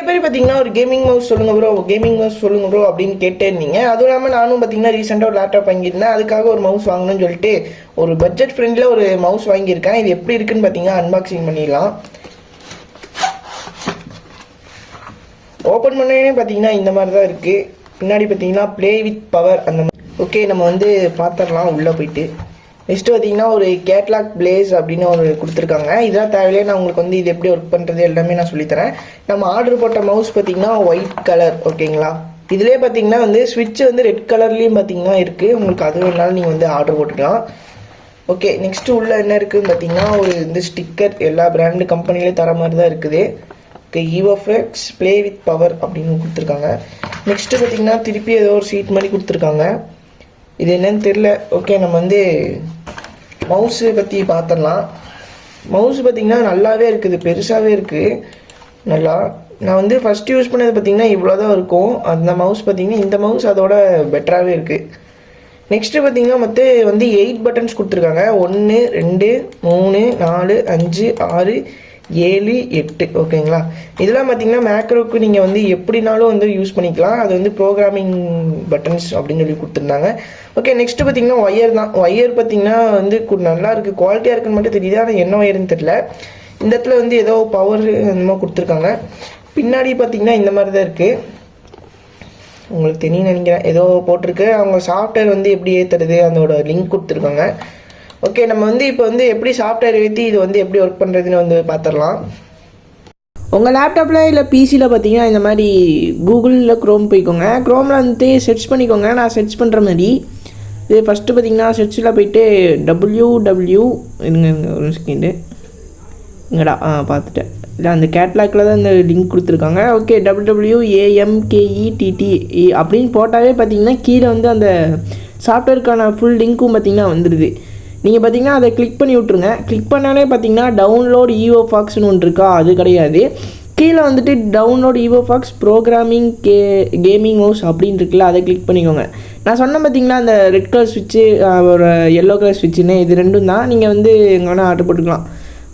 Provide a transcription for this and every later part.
நிறைய பேர் பார்த்தீங்கன்னா ஒரு கேமிங் மவுஸ் சொல்லுங்க ப்ரோ கேமிங் மவுஸ் சொல்லுங்க ப்ரோ அப்படின்னு கேட்டே இருந்தீங்க அதுவும் இல்லாமல் நானும் பார்த்தீங்கன்னா ரீசெண்டாக ஒரு லேப்டாப் வாங்கியிருந்தேன். அதுக்காக ஒரு மவுஸ் வாங்கணும்னு சொல்லிட்டு ஒரு பட்ஜெட் ஃப்ரெண்டில் ஒரு மவுஸ் வாங்கியிருக்கேன். இது எப்படி இருக்குன்னு பார்த்தீங்கன்னா அன்பாக்சிங் பண்ணிடலாம். ஓப்பன் பண்ணவே பார்த்தீங்கன்னா இந்த மாதிரி தான் இருக்குது பின்னாடி பார்த்தீங்கன்னா ப்ளே வித் பவர் அந்த ஓகே நம்ம வந்து பார்த்துடலாம். உள்ளே போயிட்டு. நெக்ஸ்ட் பார்த்தீங்கன்னா ஒரு கேட்லாக் பிளேஸ் அப்படின்னு ஒரு கொடுத்துருக்காங்க. இதெல்லாம் தேவையில்லையே நான் உங்களுக்கு வந்து இது எப்படி ஒர்க் பண்ணுறது எல்லாமே நான் சொல்லித்தரேன். நம்ம ஆர்டர் போட்ட மவுஸ் பார்த்தீங்கன்னா ஒயிட் கலர் ஓகேங்களா இதுலேயே பார்த்தீங்கன்னா வந்து ஸ்விட்ச் வந்து ரெட் கலர்லேயும் பார்த்தீங்கன்னா இருக்குது உங்களுக்கு அது வேணாலும் நீங்கள் வந்து ஆர்டர் போட்டுக்கலாம். ஓகே நெக்ஸ்ட் உள்ள என்ன இருக்குதுன்னு பார்த்தீங்கன்னா ஒரு இந்த ஸ்டிக்கர் எல்லா பிராண்டு கம்பெனிலையும் தர மாதிரி தான் இருக்குது. Okay UFX play with power அப்படின்னு கொடுத்துருக்காங்க. நெக்ஸ்ட்டு பார்த்தீங்கன்னா திருப்பி ஏதோ ஒரு சீட் மாதிரி கொடுத்துருக்காங்க. இது என்னன்னு தெரில ஓகே நம்ம வந்து மவுஸு பற்றி பார்த்துடலாம் மவுஸ் பார்த்திங்கன்னா நல்லாவே இருக்குது பெருசாகவே இருக்குது நல்லா. நான் வந்து ஃபஸ்ட்டு யூஸ் பண்ணது பார்த்தீங்கன்னா இவ்வளோ தான் இருக்கும். அந்த மவுஸ் பார்த்திங்கன்னா இந்த மவுஸ் அதோட பெட்டராகவே இருக்குது நெக்ஸ்ட்டு பார்த்தீங்கன்னா மற்ற வந்து எயிட் பட்டன்ஸ் கொடுத்துருக்காங்க. ஒன்று ரெண்டு மூணு நாலு அஞ்சு ஆறு ஏழு எட்டு ஓகேங்களா இதெல்லாம் பார்த்தீங்கன்னா மேக்ரோக்கு நீங்கள் வந்து எப்படினாலும் வந்து யூஸ் பண்ணிக்கலாம். அது வந்து ப்ரோக்ராமிங் பட்டன்ஸ் அப்படின்னு சொல்லி கொடுத்துருந்தாங்க. ஓகே நெக்ஸ்ட் பார்த்தீங்கன்னா ஒயர் தான். ஒயர் பார்த்தீங்கன்னா வந்து கு- நல்லா இருக்குது குவாலிட்டியாக இருக்குன்னு மட்டும் தெரியுது. ஆனால் என்ன ஒயர்னு தெரில இந்த இடத்துல வந்து ஏதோ பவர் அந்த மாதிரி கொடுத்துருக்காங்க. பின்னாடி பார்த்தீங்கன்னா இந்த மாதிரி தான் இருக்குது உங்களுக்கு தெரியும் நினைக்கிறேன். ஏதோ போட்டிருக்கு. அவங்க சாஃப்ட்வேர் வந்து எப்படி ஏற்றுறது அதோட லிங்க் கொடுத்துருக்காங்க. ஓகே நம்ம வந்து இப்போ வந்து எப்படி சாஃப்ட்வேர் ஏற்றி இது வந்து எப்படி ஒர்க் பண்ணுறதுன்னு வந்து பார்த்துடலாம் உங்கள் லேப்டாப்பில் இல்லை பிசியில் பார்த்தீங்கன்னா இந்த மாதிரி கூகுளில் க்ரோம் போய்க்கோங்க. க்ரோமில் வந்துட்டு சர்ச் பண்ணிக்கோங்க. நான் சர்ச் பண்ணுற மாதிரி. இது ஃபஸ்ட்டு பார்த்தீங்கன்னா சர்ச்சில் போயிட்டு டபுள்யூ டபுள்யூ இருங்க ஒரு செகண்டு இங்கடா ஆ பார்த்துட்டேன் இல்லை அந்த கேட்லாக்கில் தான் இந்த லிங்க் கொடுத்துருக்காங்க. ஓகே டபுள் டபிள்யூ ஏஎம்கேஇடிடி அப்படின்னு போட்டாவே பார்த்தீங்கன்னா கீழே வந்து அந்த சாஃப்ட்வேருக்கான ஃபுல் லிங்க்கும் பார்த்தீங்கன்னா வந்துடுது நீங்கள் பார்த்தீங்கன்னா அதை கிளிக் பண்ணி விட்ருங்க கிளிக் பண்ணாலே பார்த்தீங்கன்னா டவுன்லோட் ஈவோ ஃபாக்ஸ்னு ஒன்று இருக்கா? அது கிடையாது. கீழே வந்துட்டு download Evo Fox programming K gaming mouse அப்படின்னு இருக்குல்ல அதை கிளிக் பண்ணிக்கோங்க. நான் சொன்ன பார்த்தீங்களா அந்த ரெட் கலர் ஸ்விட்ச்சு ஒரு எல்லோ கலர் ஸ்விட்சுன்னு இது ரெண்டும் தான். நீங்கள் வந்து எங்கே வேணால் ஆர்டர் போட்டுக்கலாம்.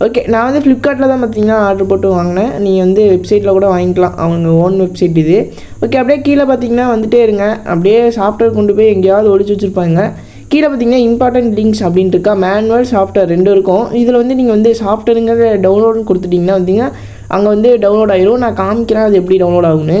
ஓகே நான் வந்து ஃப்ளிப்கார்ட்டில் தான் பார்த்தீங்கன்னா ஆர்டர் போட்டு வாங்கினேன். நீங்கள் வந்து வெப்சைட்டில் கூட வாங்கிக்கலாம். அவங்க ஓன் வெப்சைட் இது. ஓகே அப்படியே கீழே பார்த்தீங்கன்னா வந்துட்டே இருங்க. அப்படியே சாஃப்ட்வேர் கொண்டு போய் எங்கேயாவது ஒழிச்சு வச்சுருப்பாங்க. கீழே பார்த்தீங்கன்னா இம்பார்ட்டன்ட் லிங்க்ஸ் அப்படின்ட்டு இருக்கா. மேனுவல் சாஃப்ட்வேர் ரெண்டும் இருக்கும். இதில் வந்து நீங்கள் வந்து சாஃப்ட்வேருங்கிற டவுன்லோடுன்னு கொடுத்துட்டிங்கன்னா வந்தீங்கன்னா அங்கே வந்து டவுன்லோட் ஆயிரும். நான் காமிக்கிறேன் அது எப்படி டவுன்லோட் ஆகும்னு.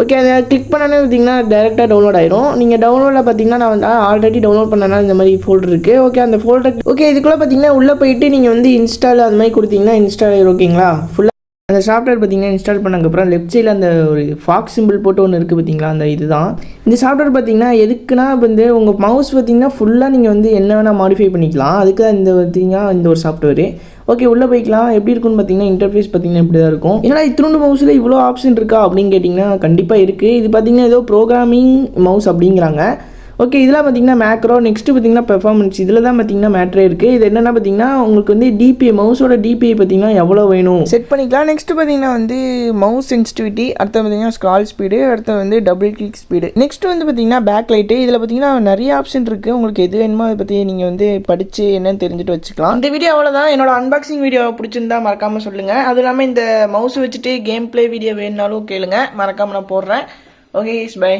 ஓகே அதை கிளிக் பண்ணாலே பார்த்தீங்கன்னா டேரெக்டாக டவுன்லோட் ஆயிரும். நீங்கள் டவுன்லோடில் பார்த்தீங்கன்னா நான் வந்து ஆல்ரெடி டவுன்லோட் பண்ணனால இந்த மாதிரி ஃபோல்டர் இருக்குது ஓகே அந்த ஃபோல்டர் ஓகே இதுக்குள்ளே பார்த்தீங்கன்னா உள்ளே போயிட்டு நீங்கள் வந்து இன்ஸ்டால் அந்த மாதிரி கொடுத்தீங்கன்னா இன்ஸ்டால் ஆயிரும். ஓகேங்களா ஃபுல்லாக அந்த சாஃப்ட்வேர் பார்த்தீங்கன்னா இன்ஸ்டால் பண்ணக்கப்புறம் லெஃப்ட் சைடில் அந்த ஒரு ஃபாக்ஸ் சிம்பிள் போட்டு ஒன்று இருக்குது பார்த்தீங்களா? அந்த இதுதான். இந்த சாஃப்ட்வேர் பார்த்தீங்கன்னா எதுக்குன்னா வந்து உங்கள் மவுஸ் பார்த்தீங்கன்னா ஃபுல்லாக நீங்கள் வந்து என்ன வேணால் மாடிஃபை பண்ணிக்கலாம். அதுக்கு தான் இந்த பார்த்தீங்கன்னா இந்த ஒரு சாஃப்ட்வேர் ஓகே உள்ளே போய்க்கலாம். எப்படி இருக்குன்னு பார்த்தீங்கன்னா இன்டர்ஃபேஸ் பார்த்தீங்கன்னா இப்படி தான் இருக்கும் ஏன்னா இத்திருண்டு மவுஸில் இவ்வளோ ஆப்ஷன் இருக்கா? அப்படின்னு கேட்டிங்கன்னா கண்டிப்பாக இருக்குது இது பார்த்தீங்கன்னா ஏதோ ப்ரோக்ராமிங் மவுஸ் அப்படிங்கிறாங்க. ஓகே இதெல்லாம் பார்த்தீங்கன்னா மேக்ரோ நெக்ஸ்ட்டு பார்த்தீங்கன்னா பெர்ஃபார்மன்ஸ் இதில் தான் பார்த்தீங்கன்னா மேட்ரே இருக்குது இது என்னென்னா பார்த்தீங்கன்னா உங்களுக்கு வந்து டிபிஐ மவுஸோட டிபிஐ பார்த்தீங்கன்னா எவ்வளோ வேணும்? செட் பண்ணிக்கலாம். நெக்ஸ்ட்டு பார்த்தீங்கன்னா வந்து மவுஸ் சென்சிட்டிவிட்டி அடுத்து பார்த்தீங்கன்னா ஸ்க்ரால் ஸ்பீடு அடுத்து வந்து டபுள் கிளிக் ஸ்பீடு நெக்ஸ்ட் வந்து பார்த்திங்கன்னா பேக் லைட்டு இதில் பார்த்தீங்கன்னா நிறைய ஆப்ஷன் இருக்குது உங்களுக்கு எது வேணுமோ அதை பற்றி நீங்கள் வந்து படித்து என்னன்னு தெரிஞ்சுட்டு வச்சுக்கலாம். இந்த வீடியோ அவ்வளோதான் என்னோட அன்பாக்சிங் வீடியோ பிடிச்சிருந்தா மறக்காமல் சொல்லுங்கள் அது இல்லாமல் இந்த மவுஸ் வச்சுட்டு கேம் ப்ளே வீடியோ வேணுனாலும் கேளுங்க. மறக்காமல் நான் போடுறேன். Okay bye